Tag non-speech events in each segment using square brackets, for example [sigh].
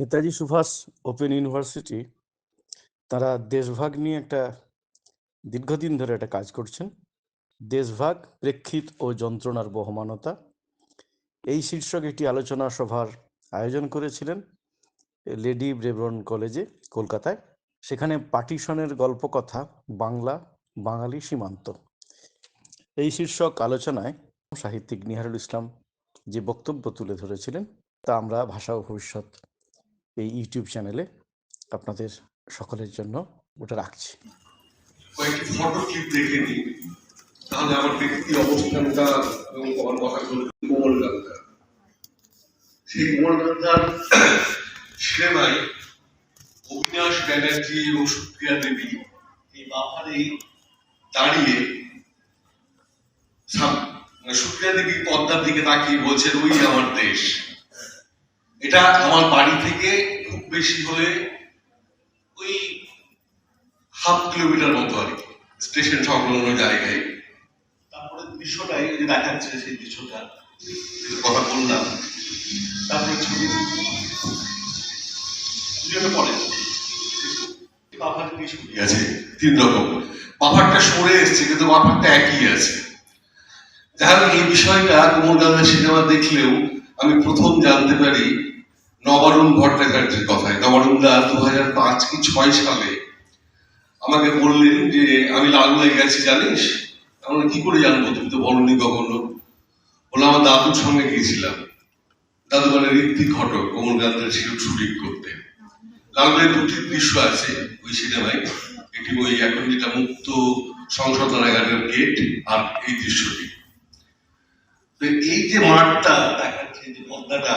Netaji Subhash open university, তারা দেশভাগ নিয়ে একটা দীর্ঘদিন ধরে একটা কাজ করছেন। দেশভাগ, প্রেক্ষিত ও যন্ত্রণার বহমানতা। এই শীর্ষক একটি আলোচনা সভার আয়োজন করেছিলেন লেডি ব্রেবরন কলেজে, কলকাতায়। সেখানে পার্টিশনের গল্পকথা, বাংলা, বাঙালি সীমান্ত। এই শীর্ষক আলোচনায় সাহিত্যিক নিহারুল ইসলাম যে বক্তব্য তুলে ধরেছিলেন, তা আমরা ভাষা ও ভবিষ্যৎ এই ইউটিউব চ্যানেলে আপনাদের সকলের জন্য ওটা রাখছি। কয়েকটি ফটো দেখে তাহলে আমার ব্যক্তি কোমল সেই সিনেমায় ব্যানার্জি এবং দেবী এই দাঁড়িয়ে সুপ্রিয়া দেবী পদ্মার দিকে তাকিয়ে বলছেন, ওই আমার দেশ। এটা আমার বাড়ি থেকে খুব বেশি হলে ওই হাফ কিলোমিটার মতো আর কি। স্টেশন সংলগ্ন জায়গায়। তারপরে দৃশ্যটাই যে দেখাচ্ছে সেই দৃশ্যটা। কথা বললাম তারপরে ছবি। দুজনে বাফারটা ছবি। আছে তিন রকম। বাফারটা সরে এসছে কিন্তু বাফারটা একই আছে। যাই হোক এই বিষয়টা কুমোর গান্ধীর সিনেমা দেখলেও আমি প্রথম জানতে পারি নবারুণ ভট্টাচার্যের কথায়। নবারুণ দা দু হাজার পাঁচ কি ছয় সালে আমাকে বললেন যে, আমি লালগোলায় গেছি, জানিস? আমরা কি করে জানব? তুমি তো বলনি কখনো? বলে আমার দাদুর সঙ্গে গিয়েছিলাম। দাদু মানে ঋত্বিক ঘটক, কোমল গান্ধের শুটিং করতে। লালগোলায় দুটি দৃশ্য আছে ওই সিনেমায়। একটি ওই এখন যেটা মুক্ত সংশোধনাগারের গেট, আর এই দৃশ্যটি। তো এই যে মাঠটা দেখাচ্ছে যে পদ্মাটা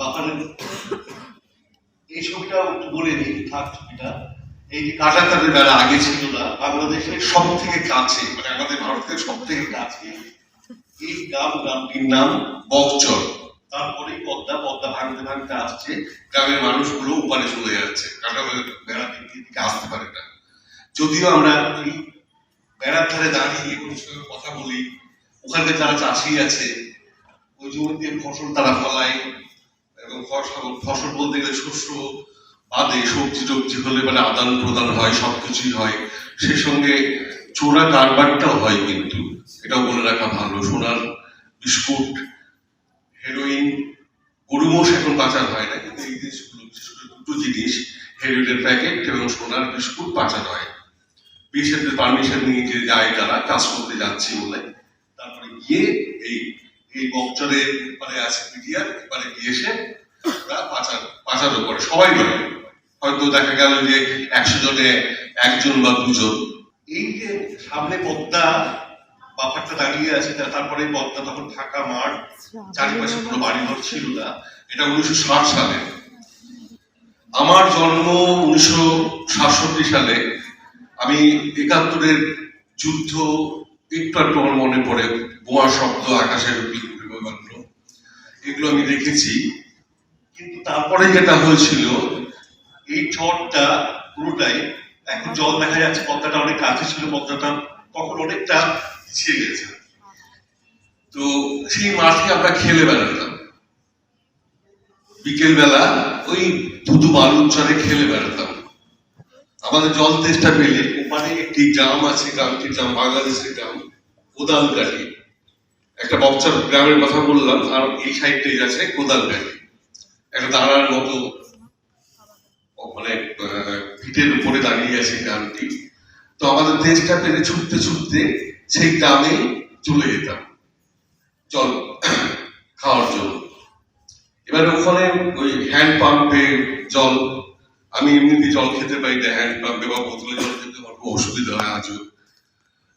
বাপারের এই ছবিটা একটু বলে দিই, থাক ছবিটা। এই যে কাটাতারের বেলা আগে ছিল না, বাংলাদেশের সব থেকে কাছে মানে আমাদের ভারতের সব থেকে কাছে, এই গ্রাম, গ্রামটির নাম বকচর। তারপরে পদ্মা পদ্মা ভাঙতে ভাঙতে আসছে, গ্রামের মানুষগুলো উপারে চলে যাচ্ছে। কাটাতারের দিক দিকে আসতে পারে না। যদিও আমরা এই বেড়ার ধারে দাঁড়িয়ে সঙ্গে কথা বলি ওখানে যারা চাষি আছে, ওই জমিতে ফসল তারা ফলায় এবং ফসল ফসল বলতে গেলে শস্য বাদে সবজি টবজি হলে মানে আদান প্রদান হয়, সবকিছুই হয়। সেই সঙ্গে চোরা কারবারটাও হয় কিন্তু। এটাও বলে রাখা ভালো। সোনার বিস্কুট, হেরোইন, গরু মোষ এখন পাচার হয় না, কিন্তু এই জিনিসগুলো, বিশেষ করে দুটো জিনিস, হেরোইনের প্যাকেট এবং সোনার বিস্কুট পাচার হয়। বিএসএফের পারমিশন নিয়ে যে যায় তারা, কাজ করতে যাচ্ছে বলে। তারপরে গিয়ে এই এই বক্সরে এপারে আছে মিডিয়ার এপারে গিয়ে এসে পাচার পাচারও করে সবাই করে হয়তো দেখা গেল যে একশো জনে একজন বা দুজন। এই যে সামনে পদ্মা বাপারটা দাঁড়িয়ে আছে তারপরে পদ্মা তখন ফাঁকা মাঠ, চারিপাশে কোনো বাড়িঘর ছিল না। এটা উনিশশো ষাট সালে। আমার জন্ম উনিশশো সাতষট্টি সালে। আমি একাত্তরের যুদ্ধ, একটু একটু আমার মনে পড়ে বোমা শব্দ আকাশের বিমান্য এগুলো আমি দেখেছি। কিন্তু তারপরে যেটা হয়েছিল, এই চরটা পুরোটাই এখন জল দেখা যাচ্ছে, পদ্মাটা অনেক কাছে ছিল, পদ্মাটা তখন অনেকটা পিছিয়ে গেছে। তো সেই মাঠে আমরা খেলে বেড়াতাম। বিকেল বেলা ওই ধুধু বালুর খেলে বেড়াতাম। আমাদের জল তেষ্টা পেলে ওপারে একটি গ্রাম আছে, গ্রামটির নাম বাংলাদেশের গ্রাম কোদালকাঠি একটা বক্সার গ্রামের কথা বললাম, আর এই সাইডটাই আছে কোদালকাঠি একটা দাঁড়ার মতো মানে ভিটের উপরে দাঁড়িয়ে আছে গ্রামটি। তো আমাদের দেশটা পেরে ছুটতে ছুটতে সেই গ্রামে চলে যেতাম, জল [clears throat] খাওয়ার জন্য। এবার ওখানে ওই হ্যান্ড পাম্পে জল, আমি এমনিতে জল খেতে পারি না হ্যান্ড পাম্পে বা বোতলে জল খেতে পারব অসুবিধা হয় আজও।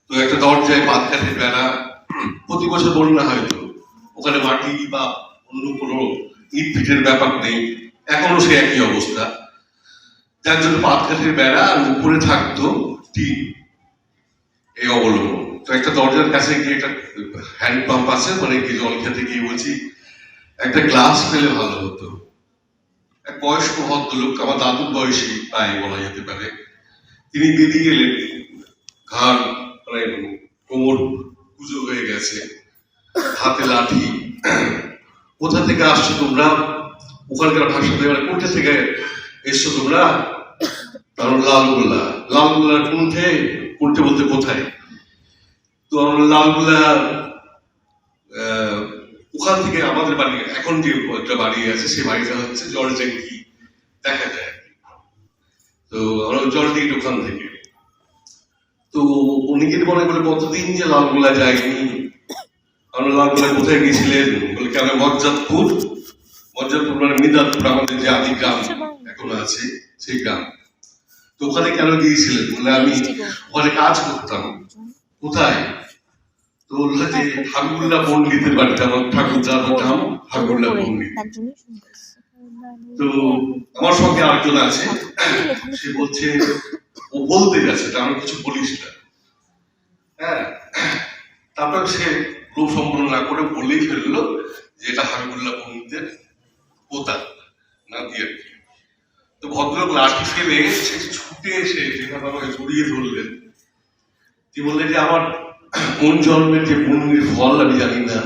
তো একটা দরজায় পাত কাঠের বেড়া, [clears throat] প্রতি বছর বন্যা হয়তো ওখানে মাটি বা অন্য কোনো ইট পিটের ব্যাপার নেই। এখনও সে একই অবস্থা। যার জন্য পাত কাঠের বেড়া আর উপরে থাকতো টিন। এই অবলম্বন। তো একটা দরজার কাছে গিয়ে একটা হ্যান্ড পাম্প আছে মানে কি জল খেতে গিয়ে বলছি, একটা গ্লাস পেলে ভালো হতো। এক বয়স্ক ভদ্রলোক, আমার দাদুর বয়সী প্রায় বলা যেতে পারে, তিনি বেরিয়ে গেলেন। ঘাড় মানে কোমর পুজো হয়ে গেছে। হাতে লাঠি কোথা থেকে আসছো তোমরা? ওখানকার ভাষাতে মানে কোথা থেকে এসছো তোমরা? কারণ লালগোলা। লালগোলার কোনঠে কোনঠে বলতে কোথায়? তো আমরা লালগোলা আহ, ওখান থেকে আমাদের বাড়ি এখন যে একটা বাড়ি আছে সেই বাড়িটা হচ্ছে জলট্যাঙ্কি দেখা যায়। তো আমরা জলট্যাঙ্কি ওখান থেকে। তো উনি কিন্তু মনে করে কতদিন যে লালগোলা যায়নি? আমরা লালগোলা কোথায় গেছিলেন কেন মজ্জাদপুর মজ্জাদপুর মানে মিদাদপুর আমাদের যে আদি গ্রাম এখন আছে, সেই গ্রাম। তো ওখানে কেন গিয়েছিলেন? বলে আমি ওখানে কাজ করতাম। কোথায়? তো বলল যে বাড়িতে আমার ঠাকুর নাম পন্ডিত তো আমার সঙ্গে আরেকজন আছে, সে বলছে, ও বলতে গেছে আমি কিছু বলিস না। হ্যাঁ তারপর সে লোক সম্পন্ন না করে বলেই ফেলল যে এটা হাবিবুল্লাহ পন্ডিতের পোতা আর কি তো ভদ্রলোক লাঠি ফেলে সে ছুটে এসে সেখানে আমাকে জড়িয়ে ধরলেন, তিনি বললেন যে আমার কোন জন্মের যে পুণ্যের ফল আমি জানি না,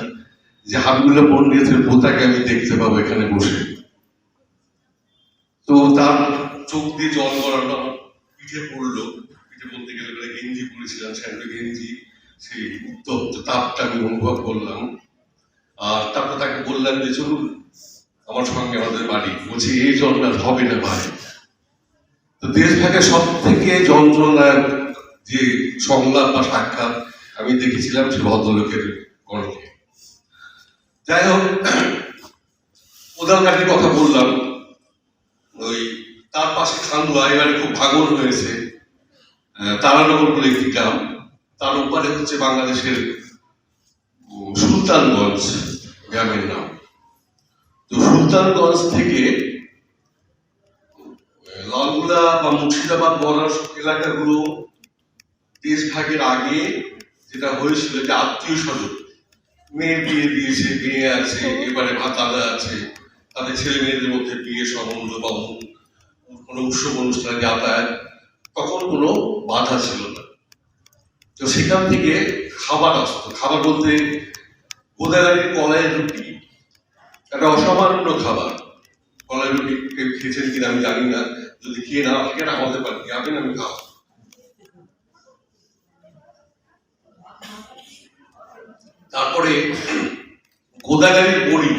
যে হাবিবুল্লাহ পন্ডিতের পোতাকে আমি দেখতে পাবো এখানে বসে। তো তার চোখ দিয়ে জল গড়ানো, পিঠে পড়ল, পিঠে বলতে গেলে গেঞ্জি পরেছিলাম স্যান্ডো গেঞ্জি সেই উত্তপ্ত তাপটা আমি অনুভব করলাম, আর তারপর তাকে বললাম যে, চলুন, আমার সঙ্গে আমাদের বাড়ি। বলছি, এই জন্ম হবে না ভাই। তো দেশভাগে সব থেকে যন্ত্রণার যে সংলাপ বা সাক্ষাৎ আমি দেখেছিলাম সে ভদ্রলোকের কণ্ঠে। যাই হোক কোদালকাঠির কথা বললাম। ওই তার পাশে খান্দুয়া এবারে খুব ভাঙন হয়েছে তারানগর বলে একটি গ্রাম। তার উপরে হচ্ছে বাংলাদেশের সুলতানগঞ্জ গ্রামের নাম। তো সুলতানগঞ্জ থেকে লালগুলা বা মুর্শিদাবাদ বর্ডার এলাকাগুলো দেশ ভাগের আগে যেটা হয়েছিল যে আত্মীয় স্বজন, মেয়ের বিয়ে দিয়েছে, মেয়ে আছে, এবারে ভাতাদা আছে, তাদের ছেলে মেয়েদের মধ্যে বিয়ে সম্বন্ধ বা কোনো উৎসব অনুষ্ঠানে যাতায়াত, তখন কোনো বাধা ছিল না। তো সেখান থেকে খাবার আসতো। খাবার বলতে কোদাগাড়ির কলাইয়ের রুটি একটা অসামান্য খাবার। কলাই রুটি খেয়েছেন কিনা আমি জানি না। যদি খেয়ে না থাকেন আমাদের বাড়ি যাবেন আমি খাওয়া তারপরে গোদাগাড়ির বড়ি,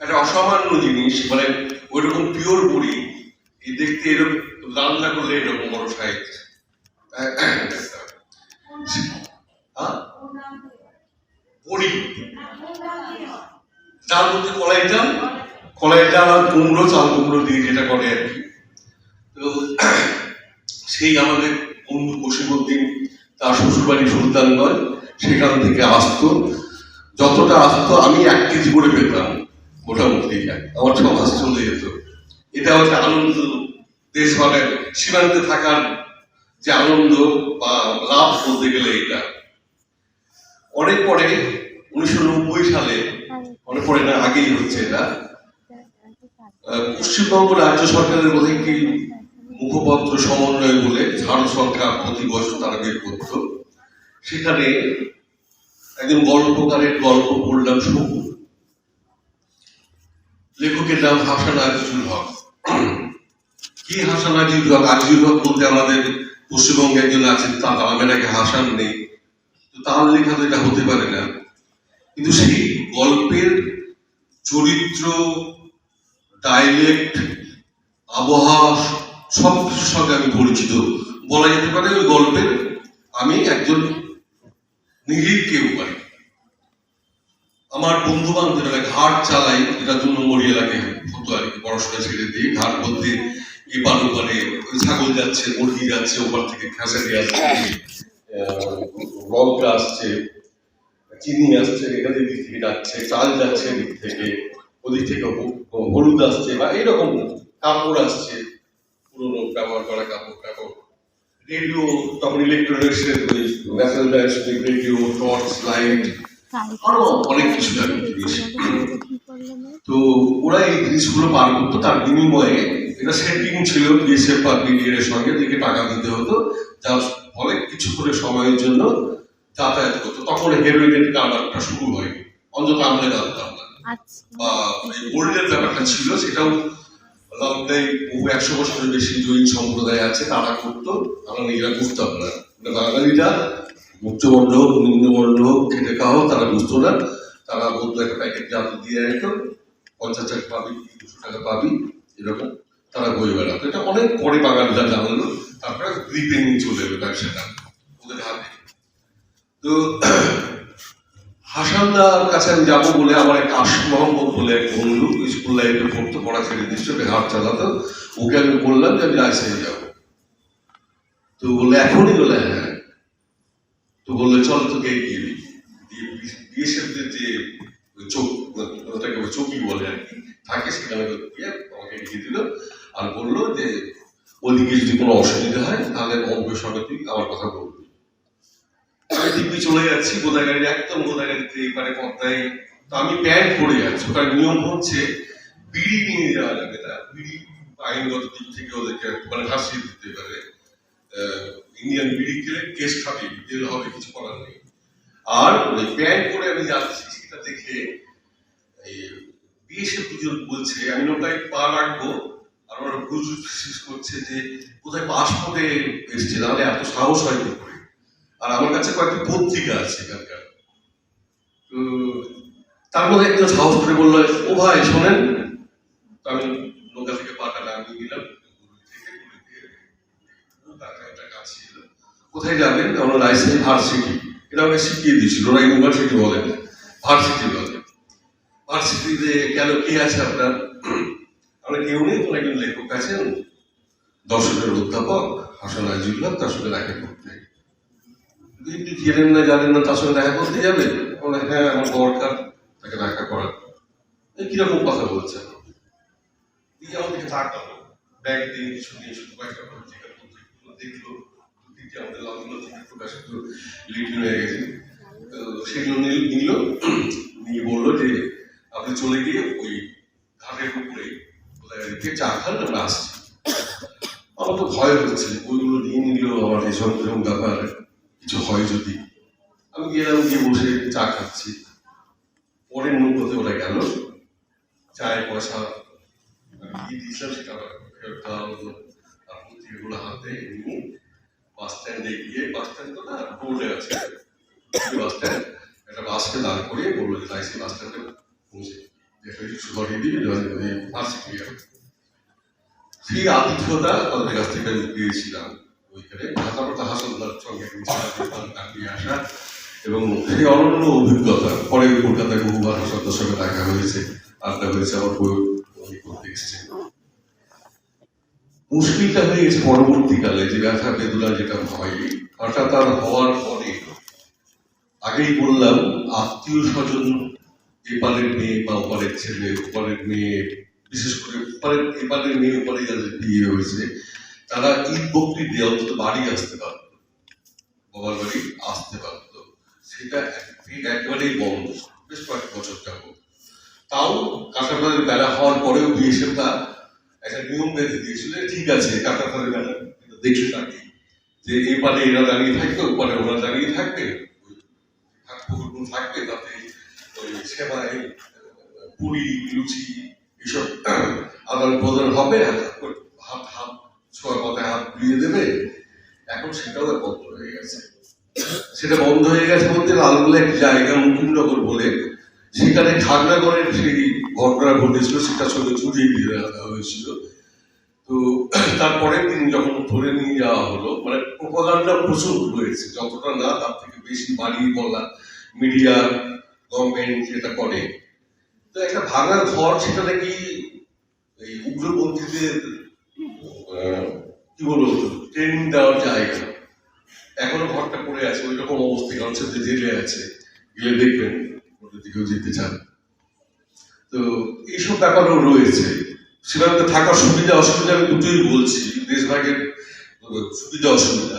একটা অসামান্য জিনিস মানে ওইরকম পিওর বড়ি। দেখতে এরকম, রান্না করলে এরকম বড় সাইজ। বড়ি ডাল বলতে কলাই ডাল কলাই ডাল আর কুমড়ো চাল কুমড়ো দিয়ে যেটা করে আর কি তো সেই আমাদের বন্ধু বসিমুদ্দিন তার শ্বশুরবাড়ি সুলতানগঞ্জ সেখান থেকে আসতো, যতটা আসতো, আমি এক কেজি করে পেতাম মোটামুটি আমার ছ মাস চলে যেত এটা হচ্ছে আনন্দ দেশ মানে সীমান্তে থাকার যে আনন্দ বা লাভ বলতে গেলে এটা। অনেক পরে উনিশশো নব্বই সালে, অনেক পরে না, আগেই হচ্ছে এটা। পশ্চিমবঙ্গ রাজ্য সরকারের মধ্যে একটি মুখপত্র সমন্বয় বলে ঝাড় সংখ্যা প্রতি বছর তারা বের করতো। সেখানে একজন গল্পকারের গল্প পড়লাম শুভ লেখকের নাম হাসান আজিজুল হক। কি হাসান আজিজুল হক? আজিজুল হক বলতে আমাদের পশ্চিমবঙ্গে একজন আছেন তার নাকি হাসান নেই। তো তার লেখা তো এটা হতে পারে না। কিন্তু সেই গল্পের চরিত্র ডাইলেক্ট আবহাওয়া, সব কিছুর সঙ্গে আমি পরিচিত। বলা যেতে পারে ওই গল্পের আমি একজন নিরীহ কেউ পাই আমার বন্ধু বান্ধবেরা ঘাট চালাই, যেটা দু নম্বর এলাকায় হতো আর কি, পড়াশোনা ছেড়ে দিয়ে, ঘাট বলতে এপার ওপারে ছাগল যাচ্ছে মুরগি যাচ্ছে ওপার থেকে খেসারি আসছে আহ, লঙ্কা আসছে চিনি আসছে এখানে দিক থেকে যাচ্ছে চাল যাচ্ছে এদিক থেকে ওদিক থেকে হলুদ আসছে বা এরকম কাপড় আসছে পুরোনো ব্যবহার করা কাপড় টাপড় রেডিও তখন ইলেকট্রনিক্সের ওই রেডিও টর্চ লাইট আরও অনেক কিছু জিনিস তো ওরা এই জিনিসগুলো পার করতো তার বিনিময়ে এটা সেটিং ছিল বিএসএফ বা বিডিএর এর সঙ্গে থেকে টাকা দিতে হতো। যার ফলে কিছু করে সময়ের জন্য যাতায়াত করতো। তখন হেরোইনের কারবারটা শুরু হয়নি অন্তত আমরা জানতাম না। আচ্ছা। বা গোল্ডের ব্যাপারটা ছিল সেটাও লন্ডনে বহু একশো বছরের বেশি জৈন সম্প্রদায় আছে তারা করতো। আমরা নিজেরা করতাম না। বাঙালিরা উচ্চবর্ণ হোক নিম্নবর্ণ হোক খেটে খাওয়া হোক তারা বুঝতো না। তারা বলতো একটা প্যাকেট জাদু দিয়ে যেত পঞ্চাশ টাকা পাবি দুশো টাকা পাবি। এরকম। তারা বই বেড়াতো। এটা অনেক পরে বাঙালিরা জানলো, তারপরে গ্রিপে নিয়ে চলে এলো ব্যবসাটা ওদের হাতে। তো হাসানদার কাছে আমি যাব বলে আমার এক আশিক মোহাম্মদ বলে এক বন্ধু স্কুল লাইফে পড়তো পড়া ছেড়ে দিচ্ছে হাট চালাতো। ওকে আমি বললাম যে আমি লাইসেন্স যাব। তো বললে, এখনই বলে হ্যাঁ তো বললে, চল তোকে এগিয়ে দিই যে চোখ, ওটাকে চৌকি বলে আর কি, থাকে সেখানে আমাকে এগিয়ে দিল। আর বলল যে, ওদিকে যদি কোনো অসুবিধা হয়, তাহলে অঙ্কের সঙ্গে আমার কথা বলবি। আমি দিব্যি চলে যাচ্ছি গোদাগাড়ি একদম গোদাগাড়িতে এপারে পদ্মায়। তো আমি প্যান্ট পরে যাচ্ছি। ওটার নিয়ম হচ্ছে বিড়ি নিয়ে যাওয়া যাবে না। বিড়ি আইনগত দিক থেকে ওদেরকে মানে ভাসিয়ে দিতে পারে ইন্ডিয়ান বিড়ি খেলে কেস খাবে জেল হবে, কিছু করার নেই। আর ওই প্যান্ট পরে আমি যাচ্ছি, সেটা দেখে এই বিএসএফ দুজন বলছে, আমি ওটাই পা রাখব। ওরা শেষ করছে যে কোথায় পাসপোর্টে এসছে নাহলে এত সাহস হয় করে? আর আমার কাছে কয়েকটি পত্রিকা আছে এখানকার। তো তার মধ্যে একজন সাহস করে বলল, ও ভাই, শোনেন। আমি নৌকা থেকে পাটা নামিয়ে দিলাম একটা কোথায় যাবেন? আমরা লাইসেন্স ভার্সিটি। এটা আমাকে শিখিয়ে দিয়েছিল, ওরা ইউনিভার্সিটি বলে ভার্সিটি বলে। ভার্সিটিতে কেন, কে আছে আপনার? আমরা কেউ নেই, কোনো একজন লেখক আছেন, দর্শকের অধ্যাপক, হাসান আজিউল্লাহ তার সঙ্গে দেখা করতে। যদি জেনেন না, জানেন না, তার সঙ্গে দেখা করতে যাবে বলে হ্যাঁ আমার দরকার, তাকে দেখা করার। কীরকম কথা বলছেন দিয়ে আমাদেরকে তাকালো ব্যাগ দিয়ে কিছু দিয়ে শুধু কয়েকটা পত্রিকা পত্রিকাগুলো দেখল দিকে আমাদের লাগল থেকে প্রকাশিত লিটল হয়ে গেছে। তো সেগুলো নিল নিল নিয়ে বলল যে আপনি চলে গিয়ে ওই ঘাটের উপরে কোথায় গিয়ে চা খান আমরা আসছি আমার তো ভয় হচ্ছে ওইগুলো নিয়ে নিলেও আমার এই সব এরকম ব্যাপার কিছু হয় যদি? আমি গেলাম গিয়ে বসে চা খাচ্ছি। পরের মুহূর্তে ওরা গেল। চায়ের পয়সা দিয়ে দিয়েছিলাম সেটা ফেরত দেওয়া হলো আর হাতে নিয়ে বাস স্ট্যান্ডে গিয়ে বাস স্ট্যান্ড তো না রোডে আছে। বাস স্ট্যান্ড একটা বাসকে দাঁড় করিয়ে বলল যে তাই সেই বাস স্ট্যান্ডে পৌঁছে। দিবি বাসে ক্লিয়ার সেই আতিথ্যতা তাদের কাছ থেকে পেয়েছিলাম। ওইখানে সঙ্গে আসা। এবং সেই অনন্য অভিজ্ঞতা, পরে কলকাতায় বহুবার সঙ্গে দেখা হয়েছে, আড্ডা হয়েছে, আমার মুশকিলটা হয়ে গেছে পরবর্তীকালে, যে ব্যথা বেদনা যেটা হয় হঠাৎ আর হওয়ার পরে আগেই বললাম, আত্মীয় স্বজন এপারের মেয়ে বা ওপারের ছেলে, ওপারের মেয়ে, বিশেষ করে ওপারের এপারের মেয়ে ওপারে যাদের বিয়ে হয়েছে। তারা ঈদ বকরি দিয়ে অন্তত বাড়ি আসতে পারত। বাবার বাড়ি আসতে পারত। সেটা এক- একেবারেই বন্ধ। বেশ কয়েক বছর যাব তাও কাঁটাতারের বেলা হওয়ার পরেও বিএসএফ তা একটা নিয়ম বেঁধে দিয়েছিল ঠিক আছে কাঁটাতারের বেলা দেখে থাকি যে এপারে এরা দাঁড়িয়ে থাকবে ওপারে ওরা দাঁড়িয়ে থাকবে। থাকবে, তাতে ওই সেবায় পুরি লুচি, এসব আদান প্রদান হবে হাত হাত ছোঁয়া কথায় হাত বুলিয়ে দেবে, এখন সেটাও বন্ধ হয়ে গেছে। সেটা বন্ধ হয়ে গেছে বলতে লালগোলা একটি জায়গা মুকুন্দনগর বলে, সেখানে খাগড়াগড়ের সেই ঘটনা ঘটেছিল, সেটার সঙ্গে জুড়িয়ে দিয়ে দেওয়া হয়েছিল। তো তারপরের দিন যখন ধরে নিয়ে যাওয়া হলো মানে প্রোপাগান্ডা প্রচুর হয়েছে যতটা না তার থেকে বেশি বাড়িয়ে বলা মিডিয়া, গভর্নমেন্ট যেটা করে। তো একটা ভাঙা ঘর, সেটা নাকি এই উগ্রপন্থীদের কি বলব ট্রেনিং দেওয়ার জায়গা। এখনও ঘরটা পড়ে আছে ওই রকম অবস্থা, কারণ সে জেলে আছে, গেলে দেখবেন, ওদের দিকেও যেতে চান। তো এইসব ব্যাপারও রয়েছে। সীমান্তে থাকার সুবিধা, অসুবিধা আমি দুটোই বলছি। দেশভাগের, সুবিধা, অসুবিধা।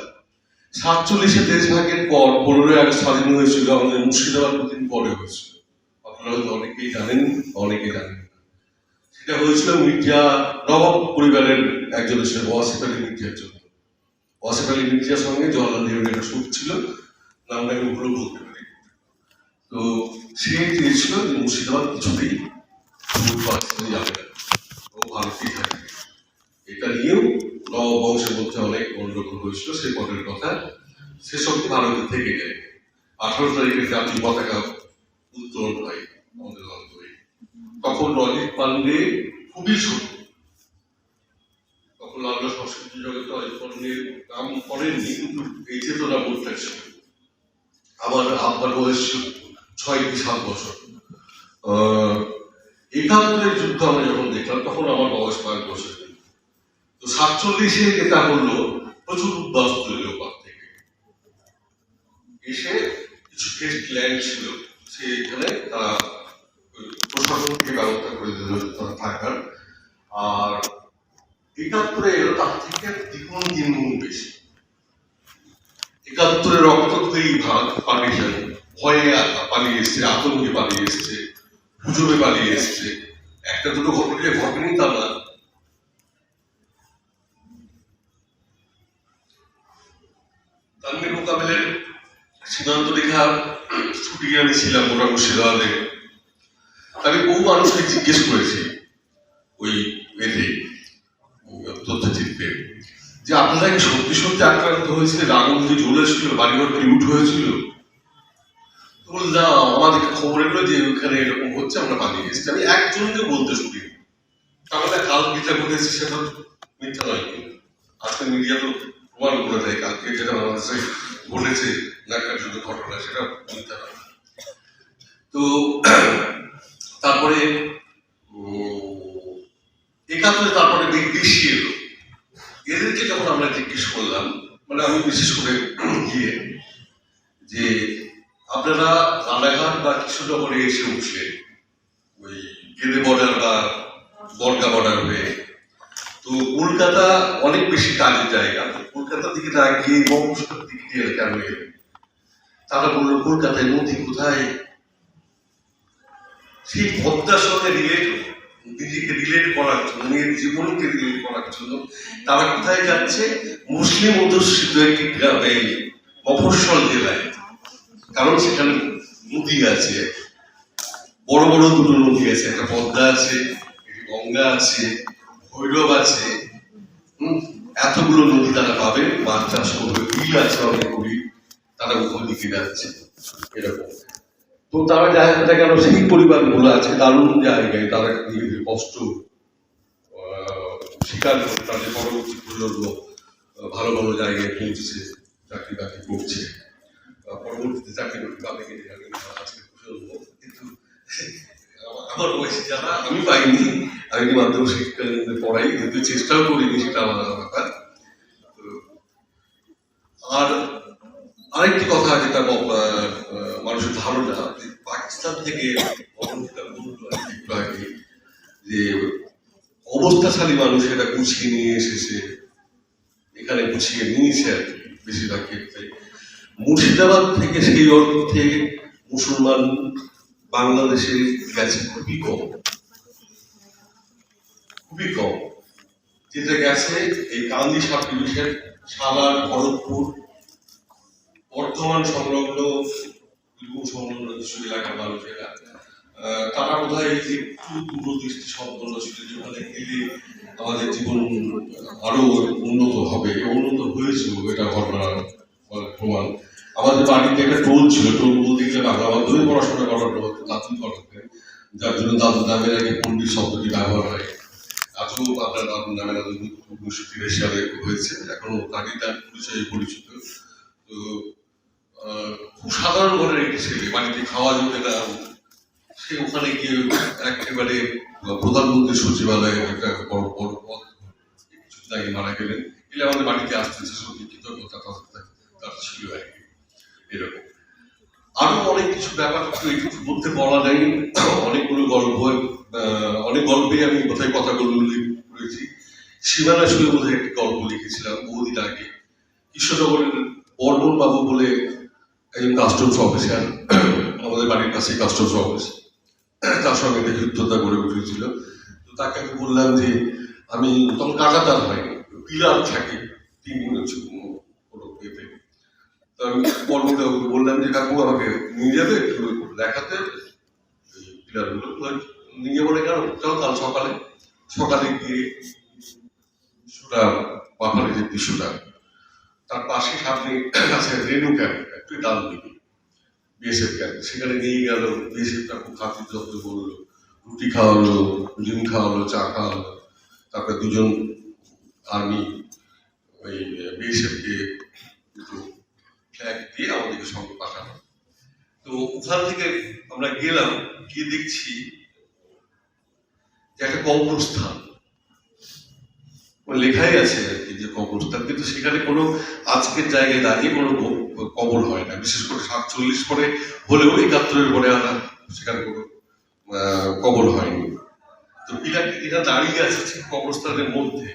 সাতচল্লিশে দেশভাগের পর, পনেরোই আগস্ট স্বাধীন হয়েছিল, আমাদের মুর্শিদাবাদ দুদিন পরে হয়েছিল। আপনারা হয়তো অনেকেই জানেন অনেকে জানেন সেটা হয়েছিল মির্জা নবাব পরিবারের একজনের ছিল ওয়াসিফ আলী মির্জার জন্য। ওয়াসিফ আলী মির্জার সঙ্গে জওয়াহরলাল নেহরুর একটা সুখ ছিল নামটা আমি বলতে পারি। তো সে চেয়েছিল যে মুর্শিদাবাদ কিছুতেই যাবে না। ও ভারতেই এটা নিয়েও নববংশের মধ্যে অনেক গন্ডগোল হয়েছিল, সেই পদের কথা। সেসব ভারতে থেকে যায়। আঠারো তারিখে জাতীয় পতাকা উত্তোলন হয়, আমাদের তখন রজিত পান্ডে খুবই তখন বাংলা সংস্কৃতি জগতে পান্ডের নাম করেননি এই চেতনা বোধটা ছিল আমার আব্বার বয়স ছয় কি সাত বছর। একাত্তরের যুদ্ধ আমরা যখন দেখলাম, তখন আমার বয়স কয়েক বছর। তো সাতচল্লিশে যেটা হলো প্রচুর উদ্বাস তৈরি ওপার থেকে। এসে কিছু টেস্ট ল্যান্ড ছিল সেখানে তারা ওই প্রশাসন থেকে ব্যবস্থা করে দিল, তারা থাকার। আর একাত্তরে তার থেকে দ্বিগুণ তিন গুণ বেশি। একাত্তরে রক্তক্ষয়ী ভাগ পার্টিশন ভয়ে পালিয়ে এসছে, আতঙ্কে পালিয়ে এসছে, গুজবে পালিয়ে এসছে। একটা দুটো ঘটনা ঘটেনি তা না তানভীর মোকাবেলের সীমান্ত রেখা ছুটি আমি ছিলাম ওরা মুর্শিদাবাদে আমি বহু মানুষকে জিজ্ঞেস করেছি, ওই এতে তথ্যচিত্রে যে আপনারা কি সত্যি সত্যি আক্রান্ত হয়েছিলেন আগুন কি জ্বলেছিল বাড়িঘর কি লুট হয়েছিল? তো বলল, না, আমাদের খবর এলো যে ওখানে এরকম হচ্ছে, আমরা পালিয়ে এসেছি। আমি একজনকে বলতে শুনি। তাহলে কাল বিচার করে এসেছি সেটা মিথ্যা নয় আজকে মিডিয়া তো প্রমাণ করে দেয়, কালকে যেটা বাংলাদেশে ঘটেছে নাকার যুদ্ধ ঘটনা, সেটা মিথ্যা নয়। তো তারপরে একাত্তরে তারপরে বেশি এলো। এদেরকে যখন আমরা জিজ্ঞেস করলাম মানে আমি বিশেষ করে গিয়ে যে আপনারা রানাঘাট বা কৃষ্ণনগরে এসে উঠলে, ওই গেদে বর্ডার বা বর্গা বর্ডার হয়ে, তো কলকাতা অনেক বেশি কাজের জায়গা। তো কলকাতার দিকে না গিয়ে বঙ্গোপসাগর দিকে গিয়ে কেন এলেন তারা বলল, কলকাতায় নদী কোথায়? সেই পদ্মার সঙ্গে রিলেট নিজেকে রিলেট করার জন্য নিজের জীবনকে রিলেট করার জন্য, তারা কোথায় যাচ্ছে? মুসলিম অধ্যুষিত একটি গ্রামে, মফস্বল জেলায়। কারণ সেখানে নদী আছে, বড় বড় দুটো নদী আছে, একটা পদ্মা আছে গঙ্গা আছে, ভৈরব আছে। এতগুলো নদী তারা পাবে মাছ চাষ করবে, বিল আছে অনেকগুলি তারা ওখান দিকে যাচ্ছে, এরকম। তো তারা যায় না কেন সেই পরিবারগুলো আছে দারুণ জায়গায় তারা নিজেদের কষ্ট স্বীকার করে তাদের পরবর্তী প্রজন্ম ভালো ভালো জায়গায় পৌঁছেছে চাকরি বাকরি করছে। পরবর্তীতে চাকরি বাকরি পাবে না, প্রজন্ম কিন্তু আমার- আমার বয়সে যারা আমি পাইনি আমি মাধ্যমিক শিক্ষা পড়াই কিন্তু চেষ্টাও করিনি সেটা আলাদা ব্যাপার। আর আরেকটি কথা যেটা মানুষের ধারণা। পাকিস্তান থেকে যে অবস্থাশালী মানুষ এটা গুছিয়ে নিয়ে এসেছে। এখানে গুছিয়ে নিয়েছে আর কি, বেশিরভাগ ক্ষেত্রে। মুর্শিদাবাদ থেকে সেই অর্থে মুসলমান বাংলাদেশে গেছে খুবই কম। খুবই কম। যেটা গেছে এই গান্ধী সাব সালার ভরতপুর বর্তমান সংলগ্ন সংলগ্ন কিছু এলাকার মানুষেরা তারা বোধ হয় একটু দূরদৃষ্টি সম্পন্ন ছিল যেখানে গেলে আমাদের জীবন আরও উন্নত হবে উন্নত হয়েছিল, এটা ঘটনার প্রমাণ। আমাদের বাড়িতে একটা টোল ছিল, টোল বলতে গেলে বাংলা মাধ্যমে পড়াশোনা করানো হতো দাদু করাতে যার জন্য দাদু নামের আগে পণ্ডিত শব্দটি ব্যবহার হয়। আজও আপনার দাদু নামের আগে উনিশশো তিরাশি সালে হয়েছে, এখনও তারই তার পরিচয়ে পরিচিত। তো সাধারণ একটি ছেলে, বাড়িতে খাওয়া যেতে না। সে ওখানে গিয়ে একেবারে প্রধানমন্ত্রী সচিবালয়ে একটা বড় বড় পদ কিছু আগে মারা গেলেন। গেলে আমাদের বাড়িতে আসতেছে সত্যি কৃতজ্ঞতা, তার- ছিল আর কি, এরকম। আরও অনেক কিছু ব্যাপার ছিল বলতে বলা নেই। অনেকগুলো গল্প অনেক গল্পে আমি কোথায় কথাগুলো করেছি সীমানা শুয়ে বোধহয় একটি গল্প লিখেছিলাম বহুদিন আগে। কৃষ্ণনগরের বর্মন বাবু বলে একজন কাস্টমস অফিসার আমাদের বাড়ির কাছে কাস্টমস অফিস তার সঙ্গে একটা যুদ্ধতা গড়ে উঠেছিল। তো তাকে আমি বললাম যে, আমি তখন কাটাতার হয়নি, পিলার থাকে, তিন কোনো ইয়েতে। তো আমি বর্মনবাবুকে বললাম যে, কাকু, আমাকে নিয়ে যাবে দেখাতে। পিলারগুলো নিয়ে বলে কেন? চলো কাল সকালে সকালে গিয়ে পাহাড়ে যে দৃশ্যটা তার পাশে সামনে আছে রেনু ক্যাম্প। একটু ডাল দিকে বিএসএফ ক্যাম্প সেখানে নিয়ে গেল বিএসএফটা খুব খাতির যত্ন করল, রুটি খাওয়ালো, ডিম খাওয়ালো, চা খাওয়ালো। তারপরে দুজন আর্মি ওই বিএসএফকে দুটো ফ্ল্যাগ দিয়ে আমাদেরকে সঙ্গে পাঠানো তো ওখান থেকে আমরা গেলাম, গিয়ে দেখছি যে একটা কবরস্থান লেখাই আছে যে কবরস্থান কিন্তু সেখানে কোনো আজকের জায়গায় দাঁড়িয়ে কোনো কবর হয় না। বিশেষ করে সাতচল্লিশ পরে হলেও একাত্তরের পরে আনা সেখানে কোনো কবর হয়নি। তো পিলারটি যেটা দাঁড়িয়ে আছে কবরস্থানের মধ্যে।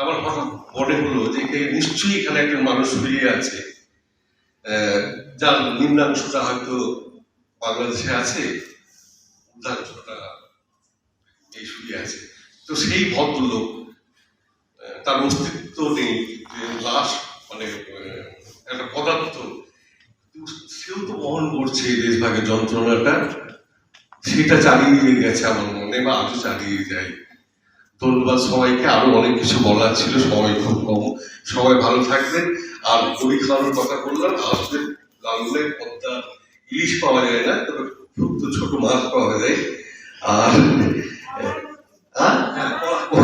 আমার হঠাৎ মনে হলো যে নিশ্চয়ই এখানে একজন মানুষ শুয়ে আছে। যার নিম্নাংশটা হয়তো বাংলাদেশে আছে উদাংশটা এই শুয়ে আছে। তো সেই ভদ্রলোক তার অস্তিত্ব নেই, যে লাশ মানে একটা পদার্থ। সেও তো বহন করছে এই দেশভাগের যন্ত্রণাটা। সেটা চালিয়ে গেছে আমার মনে, বা আজও চালিয়ে যায়। ধন্যবাদ সবাইকে আরও অনেক কিছু বলার ছিল, সবাই খুব কম। সবাই ভালো থাকবেন। আর মুড়ি খাওয়ানোর কথা বললাম আসলে লাঙ্গলে পদ্মা, ইলিশ পাওয়া যায় না, তবে খুব তো ছোট মাছ পাওয়া যায়। আর আহ?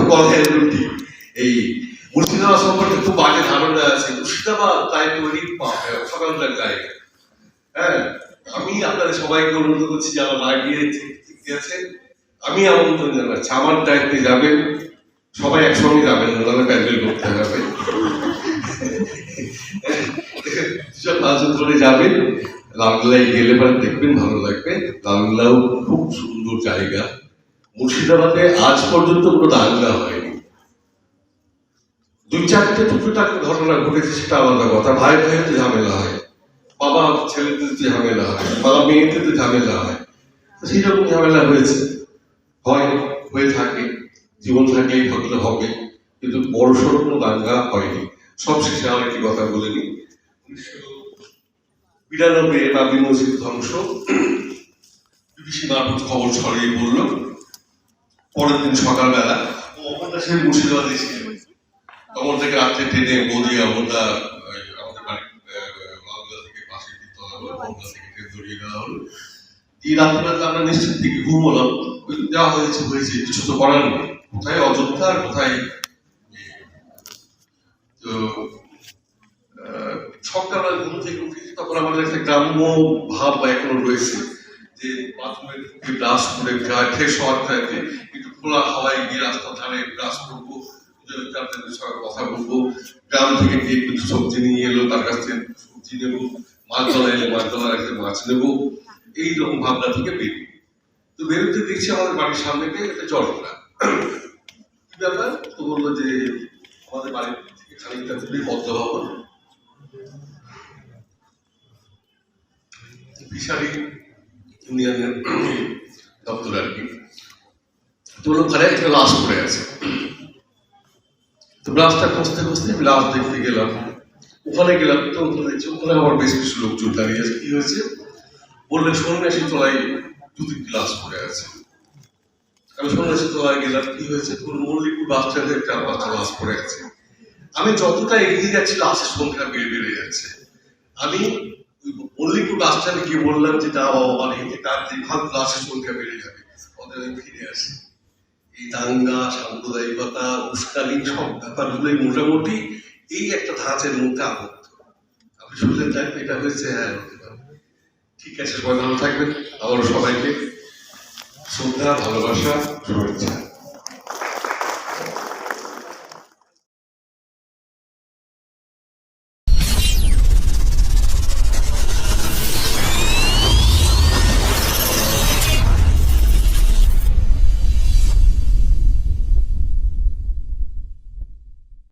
কলাইয়ের রুটি এই মুর্শিদাবাদ সম্পর্কে খুব বাজে ধারণা আছে। মুর্শিদাবাদ তাই তৈরি সকালটার জায়গা হ্যাঁ আমি আপনাদের সবাইকে অনুরোধ করছি যারা লাগিয়ে আছে। আমি আমন্ত্রণ জানাচ্ছি। আমার দায়িত্বে যাবেন। সবাই একসঙ্গে যাবেন ওনারা প্যান্ডেল করতে হবে। করে যাবেন। লালগোলায় গেলে পরে দেখবেন ভালো লাগবে। লালগোলাও খুব সুন্দর জায়গা। মুর্শিদাবাদে আজ পর্যন্ত কোনো দাঙ্গা হয়নি। দুই চারটে টুকটাক ঘটনা ঘটেছে, সেটা আলাদা কথা। ভাই ভাইতে ঝামেলা হয়। বাবা, ছেলেদের যে ঝামেলা হয়। বাবা, মেয়েদের ঝামেলা হয়। সেই রকম ঝামেলা হয়েছে। হয়, হয়ে থাকে, জীবন থাকলেই হতে হবে, কিন্তু বড় সড়ো কোনো দাঙ্গা হয়নি। সব শেষে আর একটি কথা বলে নি উনিশশো বিরানব্বই বাবরি মসজিদ ধ্বংস। বিবিসি মারফত খবর ছড়িয়ে পড়ল। পরের দিন সকালবেলা ও অপর্ণাসের মুর্শিদাবাদে ছিলেন তখন থেকে রাত্রে ট্রেনে বদিয়া বোদা আমাদের বাড়ি মালদা থেকে পাশে তিনতলা হলো থেকে ট্রেন ধরিয়ে দেওয়া হলো। এই রাত্রিবেলা আমরা নিশ্চিত থেকে ঘুমোলাম। ওই যা হয়েছে হয়েছে কিছু তো করার নেই। কোথায় অযোধ্যা আর কোথায় তো সকালবেলা ঘুম থেকে উঠেছি। তখন আমাদের একটা গ্রাম্য ভাব এখনও রয়েছে যে বাথরুমে ঢুকে ব্রাশ করে ফ্রেশ হওয়ার থাকে একটু খোলা হাওয়ায় গিয়ে রাস্তার ধারে ব্রাশ করব। কথা বলব গ্রাম থেকে কে কিছু সবজি নিয়ে এলো তার কাছ থেকে সবজি নেব মাছ ধরা এলে মাছ ধরার একটা মাছ নেব এইরকম ভাবনা থেকে বেরোবো তো বেরোতে দেখছি আমাদের বাড়ির সামনে একটা জলটা কি ব্যাপার তো বলল যে আমাদের বাড়ির থেকে খানিকটা দূরে পদ্ম ভবন ফিশারি ইউনিয়নের দপ্তর আর কি তো ওখানে একটা লাশ পড়ে আছে। তো লাশটা খুঁজতে খুঁজতে আমি লাশ দেখতে গেলাম। ওখানে গেলাম, তো ওখানে দেখছি, ওখানে আমার বেশ কিছু লোকজন দাঁড়িয়ে আছে। কি হয়েছে? বললেন সন্ন্যাসী তলায় দু তিনটি লাশ পড়ে আছে। আমি সন্ন্যাসী তলায় গেলাম, কি হয়েছে? পুরো মল্লিকপুর বাস স্ট্যান্ডে চার পাঁচটা লাশ পড়ে আছে। আমি যতটা এগিয়ে যাচ্ছি লাশের সংখ্যা বেড়ে বেড়ে যাচ্ছে। আমি মল্লিকপুর বাস স্ট্যান্ডে গিয়ে বললাম যে, না বাবা মানে তার দেখভাল লাশের সংখ্যা বেড়ে যাবে। আমি ফিরে আসি। এই দাঙ্গা সাম্প্রদায়িকতা উস্কানি সব ব্যাপারগুলোই মোটামুটি এই একটা ধাঁচের মধ্যে আবদ্ধ। আপনি শুনলেন তাই এটা হয়েছে হ্যাঁ ঠিক আছে, সবাই ভালো থাকবেন। আবারও সবাইকে শ্রদ্ধা, ভালোবাসা, শুভেচ্ছা।